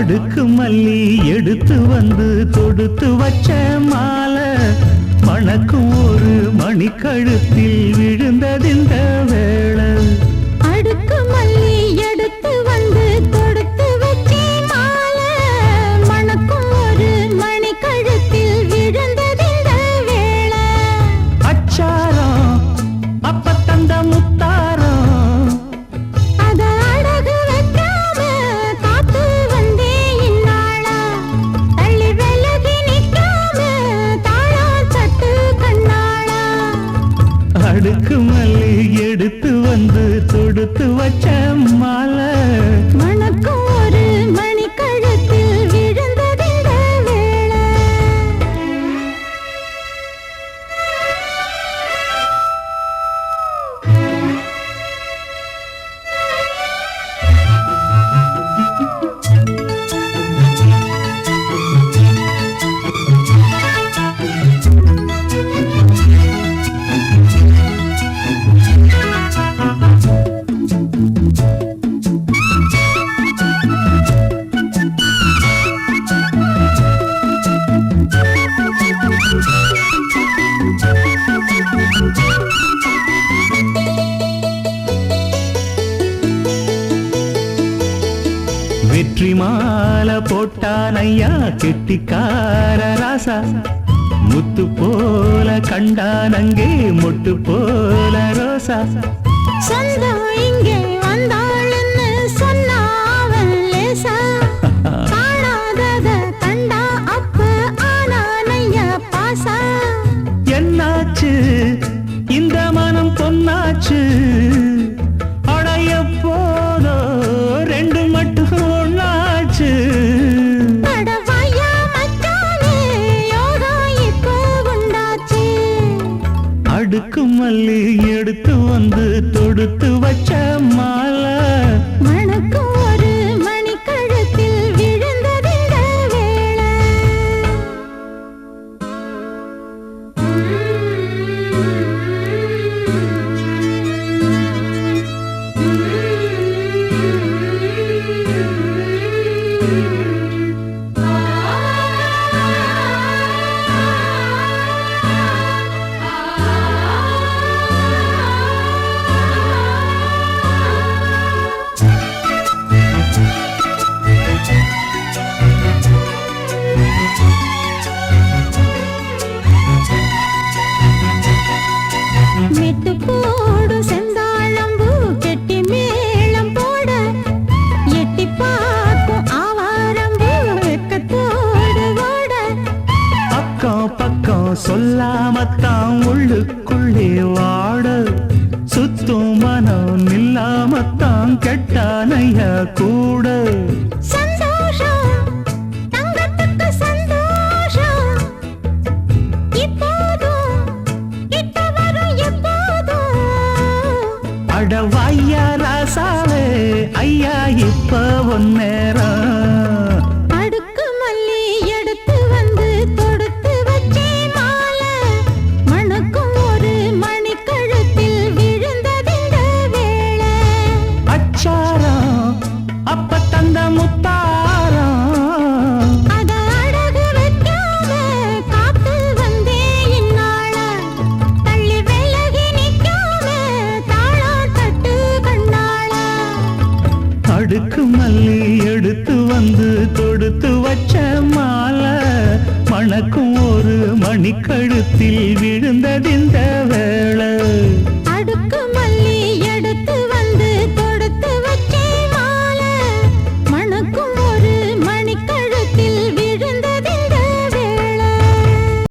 அடுக்கு மல்லி எடுத்து வந்து தொடுத்து வச்ச மாலை மணக்கும் ஒரு மணிக்கழுத்தில் விழுந்ததிந்த எடுத்து வந்து தொடுத்து வச்ச மாலை. வணக்கம். மாலை போட்டானையா? கெட்டிக்கார ராசா. முத்து போல கண்டானங்கே மொட்டு போல ரோசா. சொந்தம் இங்கே அடுக்கு மல்லி எடுத்து வந்து தொடுத்து வச்ச மாலை. மணக்கும் ஒரு அக்கம் பக்கம் சொல்லாமத்தான் உள்ளுக்குள்ளே வாட. சுத்தும் மனம் நில்லாமத்தான் கெட்டானைய கூட. எப்போதும். அடவாய்யா ராசாவே ஐயா இப்ப ஒன்னேரம் வந்து தொடுத்து வச்ச மாலை மணக்கும் ஒரு மணிக்கழுத்தில் விழுந்ததிந்த வேளை.